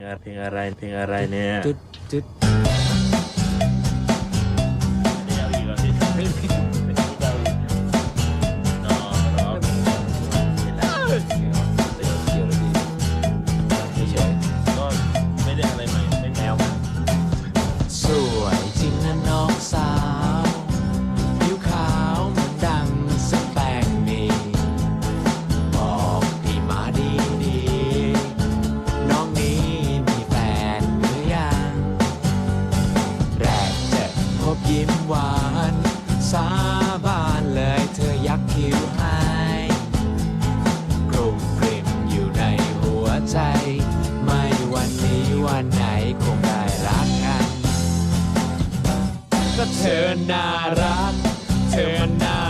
Tinggal-tinggal lain, tinggal lain ya. ยิ้มหวาน สาบานเลยเธอยักคิ้วให้กลุ่มกริมอยู่ในหัวใจ ไม่วันนี้วันไหนคงได้รักกัน ก็เธอน่ารัก เธอน่า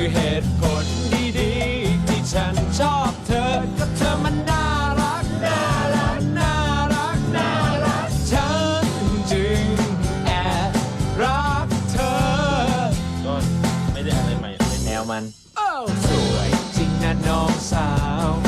คือเหตุผลดีๆที่ฉันชอบเธอก็เธอมันน่ารัก น่ารัก น่ารัก น่ารัก ฉันจึงแอบรักเธอ ก็ไม่ได้อะไรใหม่ในแนวมันสวยจริงนะน้องสาว